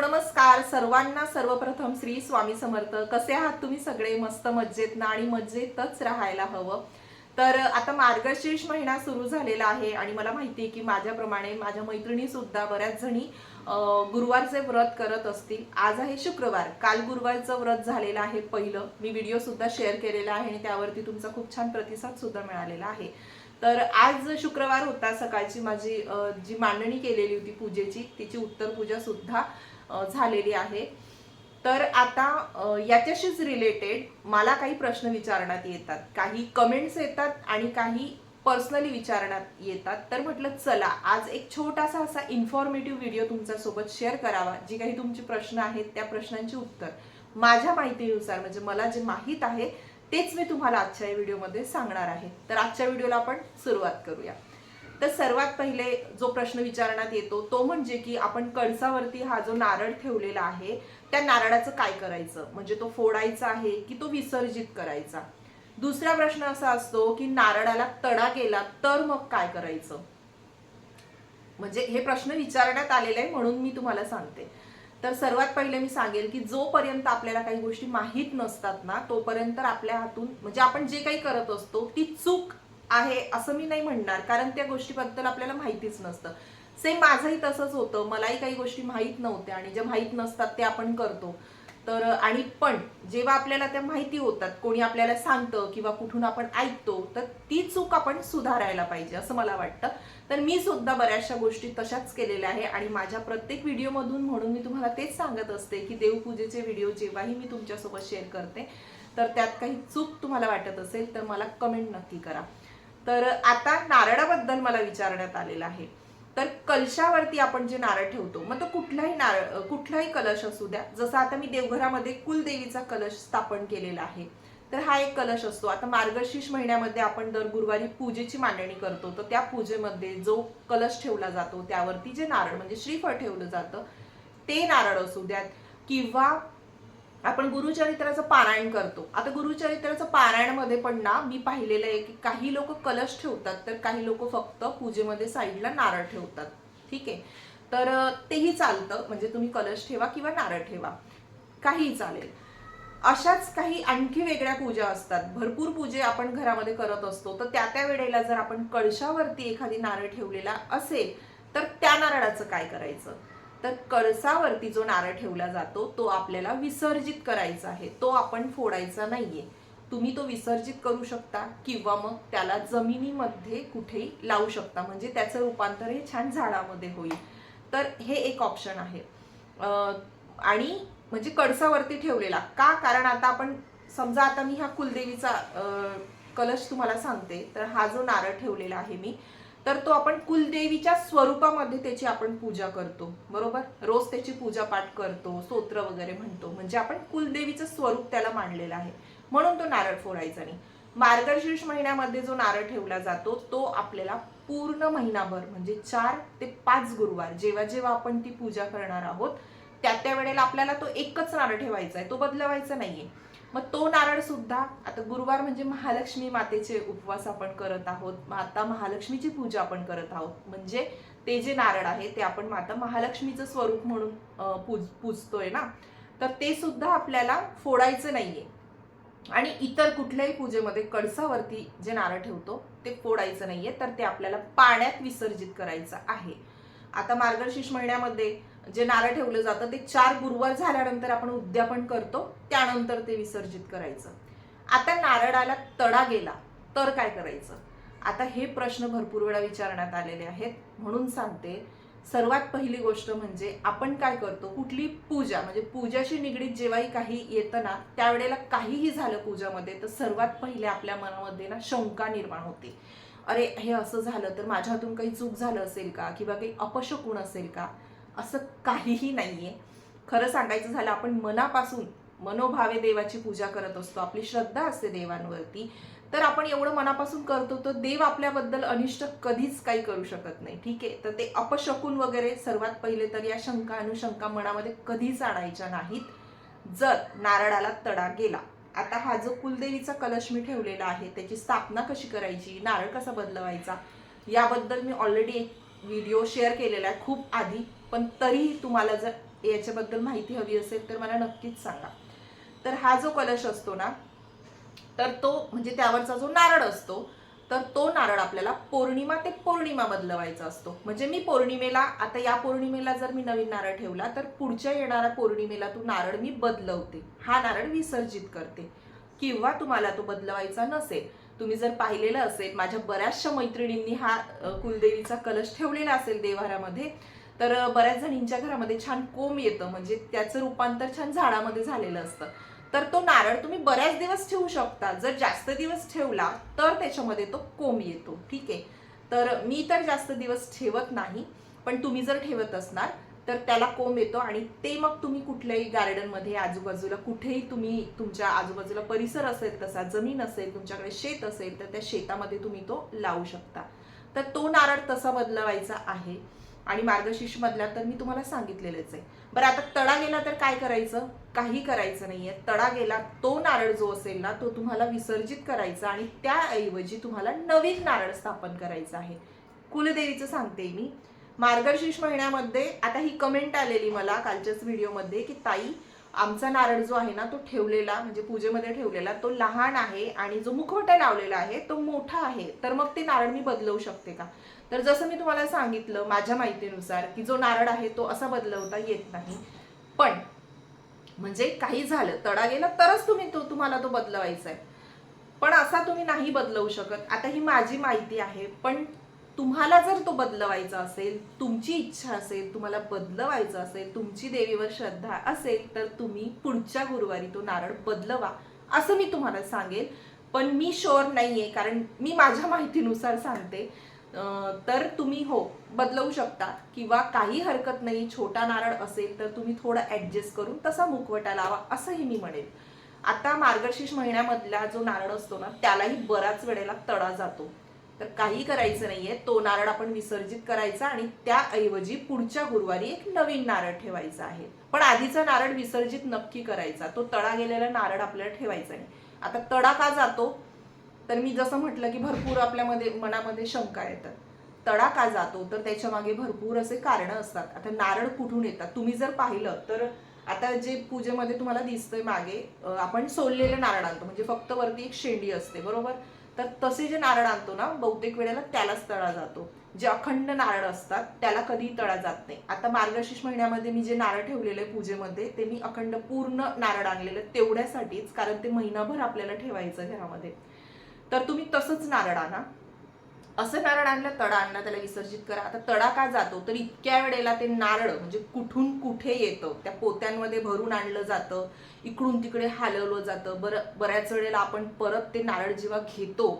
नमस्कार. सर्वांना सर्वप्रथम श्री स्वामी समर्थ. कसे आहात तुम्ही सगळे? मस्त मज्जेत ना आणि मज्जेतच राहायला हवं. तर आता मार्गशीर्ष महिना सुरू झालेला आहे आणि मला माहिती आहे की माझ्याप्रमाणे माझ्या मैत्रिणी सुद्धा बऱ्याच जणी गुरुवारचे व्रत करत असतील. आज आहे शुक्रवार. काल गुरुवारचं व्रत झालेलं आहे पहिलं. मी व्हिडिओ सुद्धा शेअर केलेला आहे आणि त्यावरती तुमचा खूप छान प्रतिसाद सुद्धा मिळालेला आहे. तर आज शुक्रवार होता सकाळची माझी जी मांडणी केलेली होती पूजेची तिची उत्तर पूजा सुद्धा झालेली आहे. तर आता याच्याशीच रिलेटेड मला काही प्रश्न विचारण्यात येतात. काही कमेंट्स येतात आणि काही पर्सनली विचारण्यात येतात. तर म्हटलं चला आज एक छोटासा असा इन्फॉर्मेटिव्ह व्हिडिओ तुमच्यासोबत शेअर करावा. जी काही तुमचे प्रश्न आहेत त्या प्रश्नांची उत्तर माझ्या माहितीनुसार म्हणजे मला जे माहीत आहे तेच मी तुम्हाला आजच्या या व्हिडिओमध्ये सांगणार आहे. तर आजच्या व्हिडिओला आपण सुरुवात करूया. तर सर्वात पहिले जो प्रश्न विचारण्यात येतो तो म्हणजे की आपण कळसावरती हा जो नारळ ठेवलेला आहे त्या नारळाचं काय करायचं? म्हणजे तो फोडायचा आहे की तो विसर्जित करायचा? दुसरा प्रश्न असा असतो की नारळाला तडा गेला तर मग काय करायचं? म्हणजे हे प्रश्न विचारण्यात आलेले आहे म्हणून मी तुम्हाला सांगते. तर सर्वात पहिले मी सांगेल की जोपर्यंत आपल्याला काही गोष्टी माहीत नसतात ना तोपर्यंत आपल्या हातून म्हणजे आपण जे काही करत असतो ती चूक आहे असं मी नाही म्हणणार कारण त्या गोष्टीबद्दल आपल्याला माहितीच नसतं. सेम माझंही तसंच होतं. मलाही काही गोष्टी माहीत नव्हत्या आणि ज्या माहीत नसतात ते आपण करतो. तर आणि पण जेव्हा आपल्याला त्या माहिती होतात कोणी आपल्याला सांगतं किंवा कुठून आपण ऐकतो तर ती चूक आपण सुधारायला पाहिजे असं मला वाटतं. तर मी सुद्धा बऱ्याचशा गोष्टी तशाच केलेल्या आहे आणि माझ्या प्रत्येक व्हिडिओमधून म्हणून मी तुम्हाला तेच सांगत असते की देवपूजेचे व्हिडिओ जेव्हाही मी तुमच्यासोबत शेअर करते तर त्यात काही चूक तुम्हाला वाटत असेल तर मला कमेंट नक्की करा. तर आता नारळाबद्दल मला विचारण्यात आलेलं आहे. तर कलशावरती आपण जे नारळ ठेवतो मग तो कुठलाही नारळ कुठलाही कलश असू द्या जसं आता मी देवघरामध्ये कुलदेवीचा कलश स्थापन केलेला आहे तर हा एक कलश असतो. आता मार्गशीर्ष महिन्यामध्ये आपण दर गुरुवारी पूजेची मांडणी करतो तर त्या पूजेमध्ये जो कलश ठेवला जातो त्यावरती जे नारळ म्हणजे श्रीफळ ठेवलं जातं ते नारळ असू द्यात. किंवा आपण गुरुचरित्राचं पारायण करतो. आता गुरुचरित्राचं पारायणमध्ये पण ना मी पाहिलेलं आहे की काही लोक कलश ठेवतात तर काही लोक फक्त पूजेमध्ये साईडला नारळ ठेवतात. ठीक आहे? तर तेही चालतं. म्हणजे तुम्ही कलश ठेवा किंवा नारळ ठेवा. काहीही चालेल. अशाच काही आणखी वेगळ्या पूजा असतात. भरपूर पूजे आपण घरामध्ये करत असतो. तर त्या त्या वेळेला जर आपण कळशावरती एखादी नारळ ठेवलेला असेल तर त्या नारळाचं काय करायचं? तर कळसावरती जो नारळ ठेवला जातो तो आपल्याला विसर्जित करायचा आहे. तो आपण फोडायचा नाहीये. तुम्ही तो विसर्जित करू शकता किंवा मग त्याला जमिनीमध्ये कुठेही लावू शकता. म्हणजे त्याचं रूपांतर हे छान झाडामध्ये होईल. तर हे एक ऑप्शन आहे. आणि म्हणजे कळसावरती ठेवलेला. का? कारण आता आपण समजा आता मी ह्या कुलदेवीचा कलश तुम्हाला सांगते. तर हा जो नारळ ठेवलेला आहे मी तर तो आपण कुलदेवीच्या स्वरूपामध्ये त्याची आपण पूजा करतो बरोबर? रोज त्याची पूजा पाठ करतो स्तोत्र वगैरे म्हणतो. म्हणजे आपण कुलदेवीचं स्वरूप त्याला मांडलेलं आहे. म्हणून तो नारळ फोडायचा नाही. मार्गशीर्ष महिन्यामध्ये जो नारळ ठेवला जातो तो आपल्याला पूर्ण महिनाभर म्हणजे चार ते पाच गुरुवार जेव्हा जेव्हा आपण ती पूजा करणार आहोत त्या त्या वेळेला आपल्याला तो एकच नारळ ठेवायचा आहे. तो बदलवायचा नाहीये. मग तो नारळ सुद्धा आता गुरुवार म्हणजे महालक्ष्मी मातेचे उपवास आपण करत आहोत माता महालक्ष्मीची पूजा आपण करत आहोत. म्हणजे ते जे नारळ आहे ते आपण माता महालक्ष्मीचं स्वरूप म्हणून पूज पूजतोय ना? तर ते सुद्धा आपल्याला फोडायचं नाहीये. आणि इतर कुठल्याही पूजेमध्ये कळसावरती जे नारळ ठेवतो ते फोडायचं नाहीये. तर ते आपल्याला पाण्यात विसर्जित करायचं आहे. आता मार्गशीर्ष महिन्यामध्ये जे नारळ ठेवलं जातं ते चार गुरुवार झाल्यानंतर आपण उद्यापन करतो त्यानंतर ते विसर्जित करायचं. आता नारळाला तडा गेला तर काय करायचं? आता हे प्रश्न भरपूर वेळा विचारण्यात आलेले आहेत. म्हणून सांगते सर्वात पहिली गोष्ट म्हणजे आपण काय करतो कुठली पूजा म्हणजे पूजाशी निगडीत जेव्हाही काही येतं ना त्यावेळेला काहीही झालं पूजामध्ये तर सर्वात पहिले आपल्या मनामध्ये ना शंका निर्माण होते. अरे हे असं झालं तर माझ्या हातून काही चूक झालं असेल का? किंवा काही अपशकुण असेल का? असं काहीही नाही आहे खरं सांगायचं झालं आपण मनापासून मनोभावे देवाची पूजा करत असतो. आपली श्रद्धा असते देवांवरती. तर आपण एवढं मनापासून करतो तर देव आपल्याबद्दल अनिष्ट कधीच काही करू शकत नाही. ठीक आहे? तर ते अपशकून वगैरे सर्वात पहिले तर या शंका अनुशंका मनामध्ये कधीच आणायच्या नाहीत. जर नारळाला तडा गेला. आता हा जो कुलदेवीचा कलश मी ठेवलेला आहे त्याची स्थापना कशी करायची? नारळ कसा बदलवायचा? याबद्दल मी ऑलरेडी एक व्हिडिओ शेअर केलेला आहे. खूप आधी पण तरीही तुम्हाला जर याच्याबद्दल माहिती हवी असेल तर मला नक्कीच सांगा. तर हा जो कलश असतो ना तर तो म्हणजे त्यावरचा जो नारळ असतो तर तो नारळ आपल्याला पौर्णिमा ते पौर्णिमा बदलवायचा असतो. म्हणजे मी पौर्णिमेला आता या पौर्णिमेला जर मी नवीन नारळ ठेवला तर पुढच्या येणाऱ्या पौर्णिमेला तो नारळ मी बदलवते. हा नारळ विसर्जित करते. किंवा तुम्हाला तो बदलवायचा नसेल तुम्ही जर पाहिलेलं असेल माझ्या बऱ्याचशा मैत्रिणींनी हा कुलदेवीचा कलश ठेवलेला असेल देवारामध्ये तर बऱ्याच जणींच्या घरामध्ये छान कोंब येतं. म्हणजे त्याचं रूपांतर छान झाडामध्ये झालेलं असतं. तर तो नारळ तुम्ही बऱ्याच दिवस ठेवू शकता. जर जास्त दिवस ठेवला तर त्याच्यामध्ये तो कोंब येतो. ठीक आहे? तर मी तर जास्त दिवस ठेवत नाही. पण तुम्ही जर ठेवत असणार तर त्याला कोंब येतो आणि ते मग तुम्ही कुठल्याही गार्डनमध्ये आजूबाजूला कुठेही तुम्ही तुमच्या आजूबाजूला परिसर असेल तसा जमीन असेल तुमच्याकडे शेत असेल तर त्या शेतामध्ये तुम्ही तो लावू शकता. तर तो नारळ तसा बदलवायचा आहे. आणि मार्गशीर्ष मधला तर मी तुम्हाला सांगितलेलंच आहे. बरं आता तडा गेला तर काय करायचं? काही करायचं नाहीये. तडा गेला तो नारळ जो असेल ना तो तुम्हाला विसर्जित करायचा आणि त्याऐवजी तुम्हाला नवीन नारळ स्थापन करायचं आहे. कुलदेवीचं सांगते मी. मार्गशीर्ष महिन्यामध्ये आता ही कमेंट आलेली मला कालच्याच व्हिडिओमध्ये की ताई आमचा नारळ जो आहे ना तो ठेवलेला म्हणजे पूजेमध्ये ठेवलेला तो लहान आहे आणि जो मुखवटा लावलेला आहे तो मोठा आहे. तर मग ते नारळ मी बदलवू शकते का? तर जसं मी तुम्हाला सांगितलं माझ्या माहितीनुसार की जो नारळ आहे तो असा बदलवता येत नाही. पण म्हणजे काही झालं तडा गेला तरच तुम्ही तो तुम्हाला तो बदलवायचा आहे. पण असा तुम्ही नाही बदलवू शकत. आता ही माझी माहिती आहे पण तुम्हाला जर तो बदलवायचा असेल तुमची इच्छा असेल तुम्हाला बदलवायचं असेल तुमची देवीवर श्रद्धा असेल तर तुम्ही पुढच्या गुरुवारी तो नारळ बदलवा असं मी तुम्हाला सांगेल. पण मी शोअर नाही आहे कारण मी माझ्या माहितीनुसार सांगते. तर तुम्ही हो बदलवू शकता. किंवा काही हरकत नाही छोटा नारळ असेल तर तुम्ही थोडं ऍडजस्ट करून तसा मुखवटा लावा असंही मी म्हणेल. आता मार्गशीर्ष महिन्यामधला जो नारळ असतो ना त्यालाही बऱ्याच वेळेला तडा जातो. तर काही करायचं नाहीये. तो नारळ आपण विसर्जित करायचा आणि त्याऐवजी पुढच्या गुरुवारी एक नवीन नारळ ठेवायचा आहे. पण आधीचा नारळ विसर्जित नक्की करायचा. तो तडा गेलेला नारळ आपल्याला ठेवायचा नाही. आता तडा का जातो? तर मी जसं म्हटलं की भरपूर आपल्यामध्ये मनामध्ये शंका येतात. तडा का जातो? तर त्याच्यामागे भरपूर असे कारण असतात. आता नारळ कुठून येतात? तुम्ही जर पाहिलं तर आता जे पूजेमध्ये तुम्हाला दिसतंय मागे आपण सोललेलं नारळ आणतो. म्हणजे फक्त वरती एक शेंडी असते बरोबर? तर तसे जे नारळ आणतो ना बहुतेक वेळेला त्यालाच तळा जातो. जे अखंड नारळ असतात त्याला कधीही तळा जात नाही. आता मार्गशीर्ष महिन्यामध्ये मी जे नारळ ठेवलेले पूजेमध्ये ते मी अखंड पूर्ण नारळ आणलेलं तेवढ्यासाठीच कारण ते महिनाभर आपल्याला ठेवायचं घरामध्ये. तर तुम्ही तसंच नारळ आणा. असं नारळ आणलं तडा आणला त्याला विसर्जित करा. आता तडा का जातो? तर इतक्या वेळेला ते नारळ म्हणजे कुठून कुठे येतं? त्या पोत्यांमध्ये भरून आणलं जातं. इकडून तिकडे हलवलं जातं. बरं बऱ्याच वेळेला आपण परत ते नारळ जेव्हा घेतो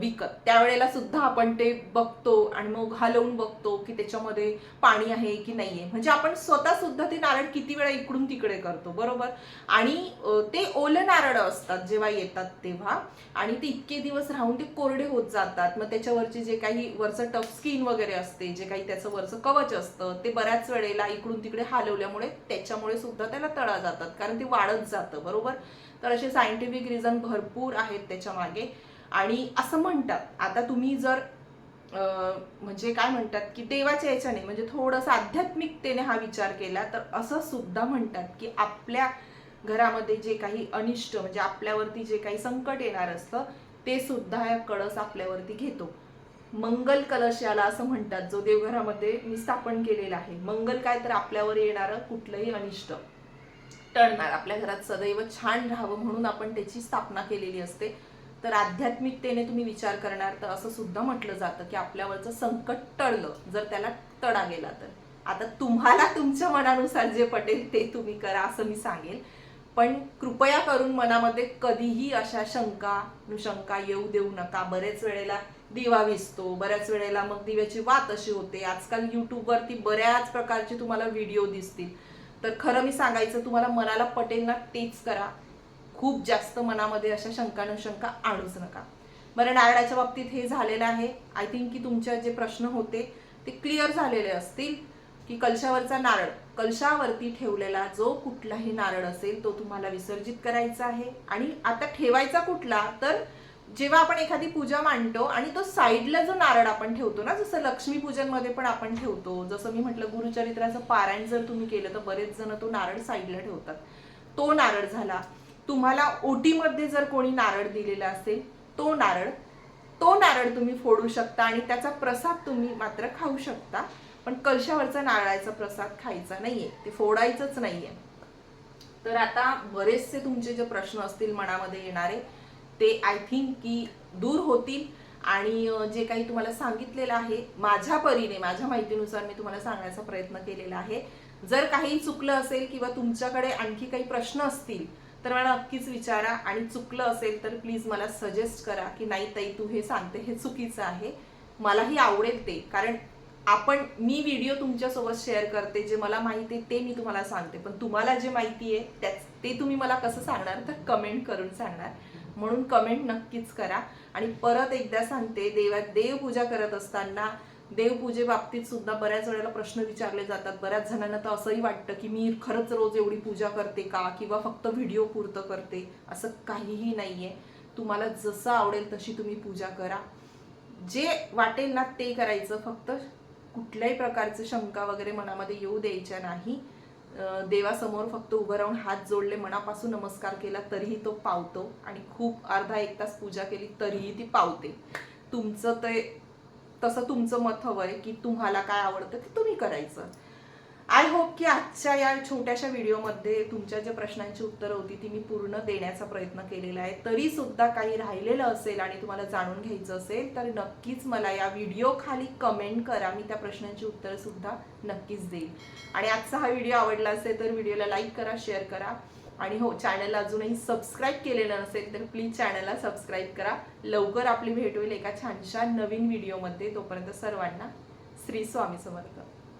विकत त्यावेळेला सुद्धा आपण ते बघतो आणि मग हलवून बघतो की त्याच्यामध्ये पाणी आहे की नाहीये. म्हणजे आपण स्वतः सुद्धा ते नारळ किती वेळा इकडून तिकडे करतो बरोबर? आणि ते ओलं नारळ असतात जेव्हा येतात तेव्हा आणि ते इतके दिवस राहून ते कोरडे होत जातात. मग त्याच्यावरचे जे काही वरचं टफ स्किन वगैरे असते जे काही त्याचं वरचं कवच असतं ते बऱ्याच वेळेला इकडून तिकडे हलवल्यामुळे त्याच्यामुळे सुद्धा त्याला तळा जातात. कारण ते वाढत जातं बरोबर? तर असे सायंटिफिक रिझन भरपूर आहेत त्याच्यामागे. आणि असं म्हणतात आता तुम्ही जर अं, म्हणजे काय म्हणतात की देवाच्या याच्याने म्हणजे थोडंसं आध्यात्मिकतेने हा विचार केला तर असं सुद्धा म्हणतात की आपल्या घरामध्ये जे काही अनिष्ट म्हणजे आपल्यावरती जे काही संकट येणार असतं ते सुद्धा या कळस आपल्यावरती घेतो. मंगल कलश याला असं म्हणतात जो देवघरामध्ये मी स्थापन केलेला आहे. मंगल काय तर आपल्यावर येणारं कुठलंही अनिष्ट. टळणार. आपल्या घरात सदैव छान राहावं म्हणून आपण त्याची स्थापना केलेली असते. तर आध्यात्मिकतेने तुम्ही विचार करणार तर असं सुद्धा म्हटलं जातं की आपल्यावरचं संकट टळलं जर त्याला तडा गेला तर. आता तुम्हाला तुमच्या मनानुसार जे पटेल ते तुम्ही करा असं मी सांगेल. पण कृपया करून मनामध्ये कधीही अशा शंका नुशंका येऊ देऊ नका. बरेच वेळेला दिवा विसतो बऱ्याच वेळेला मग दिव्याची वात अशी होते. आजकाल युट्यूबवरती बऱ्याच प्रकारचे तुम्हाला व्हिडिओ दिसतील. तर खरं मी सांगायचं तुम्हाला मनाला पटेल ना तेच करा. खूप जास्त मनामध्ये अशा शंकानुशंका आणूच नका. बरं नारळाच्या बाबतीत हे झालेलं आहे. आय थिंक की तुमचे जे प्रश्न होते ते क्लिअर झालेले असतील की कलशावरचा नारळ कलशावरती ठेवलेला जो कुठलाही नारळ असेल तो तुम्हाला विसर्जित करायचा आहे. आणि आता ठेवायचा कुठला तर जेव्हा आपण एखादी पूजा मांडतो आणि तो साईडला जो नारळ आपण ठेवतो ना जसं लक्ष्मी पूजनमध्ये पण आपण ठेवतो जसं मी म्हटलं गुरुचरित्राचं पारायण जर तुम्ही केलं तर बरेच जण तो नारळ साईडला ठेवतात. तो नारळ झाला. तुम्हाला ओटीमध्ये जर कोणी नारळ दिलेला असेल तो नारळ तो नारळ तुम्ही फोडू शकता आणि त्याचा प्रसाद तुम्ही मात्र खाऊ शकता. पण कलशावरचा नारळाचा प्रसाद खायचा नाहीये ते फोडायचंच नाहीये. तर आता बरेचसे तुमचे जे प्रश्न असतील मनामध्ये येणारे ते आय थिंक की दूर होतील. आणि जे काही तुम्हाला सांगितलेलं आहे माझ्या परीने माझ्या माहितीनुसार मी तुम्हाला सांगण्याचा प्रयत्न केलेला आहे. जर काही चुकलं असेल किंवा तुमच्याकडे आणखी काही प्रश्न असतील तर मला नक्कीच विचारा. आणि चुकलं असेल तर प्लीज मला सजेस्ट करा की नाही ताई तू हे सांगते हे चुकीचं आहे. मलाही आवडेल ते. कारण आपण मी व्हिडिओ तुमच्यासोबत शेअर करते जे मला माहिती आहे ते मी तुम्हाला सांगते. पण तुम्हाला जे माहिती आहे त्याच ते तुम्ही मला कसं सांगणार तर कमेंट करून सांगणार. म्हणून कमेंट नक्कीच करा. आणि परत एकदा सांगते देवा देवपूजा करत असताना देवपूजेबाबतीत सुद्धा बऱ्याच वेळेला प्रश्न विचारले जातात. बऱ्याच जणांना तर असंही वाटतं की मी खरंच रोज एवढी पूजा करते का? किंवा फक्त व्हिडिओ पुरतं करते? असं काहीही नाहीये. तुम्हाला जसं आवडेल तशी तुम्ही पूजा करा. जे वाटेल ना ते करायचं. फक्त कुठल्याही प्रकारचे शंका वगैरे मनामध्ये येऊ द्यायच्या नाही. देवासमोर फक्त उभं राहून हात जोडले मनापासून नमस्कार केला तरीही तो पावतो आणि खूप अर्धा एक तास पूजा केली तरीही ती पावते. तुमचं ते तसं तुमचं मत हवं आहे की तुम्हाला काय आवडतं ते तुम्ही करायचं. आय होप की आजच्या या छोट्याशा व्हिडिओमध्ये तुमच्या ज्या प्रश्नांची उत्तरं होती ती मी पूर्ण देण्याचा प्रयत्न केलेला आहे. तरी सुद्धा काही राहिलेलं असेल आणि तुम्हाला जाणून घ्यायचं असेल तर नक्कीच मला या व्हिडिओ खाली कमेंट करा. मी त्या प्रश्नांची उत्तरं सुद्धा नक्कीच देईल. आणि आजचा हा व्हिडिओ आवडला असेल तर व्हिडिओला लाईक करा शेअर करा. आणि हो चॅनलला अजूनही सबस्क्राईब केलेलं नसेल तर प्लीज चॅनलला सबस्क्राईब करा. लवकर आपली भेट होईल एका छानशा नवीन व्हिडिओमध्ये तोपर्यंत सर्वांना श्री स्वामी समर्थ.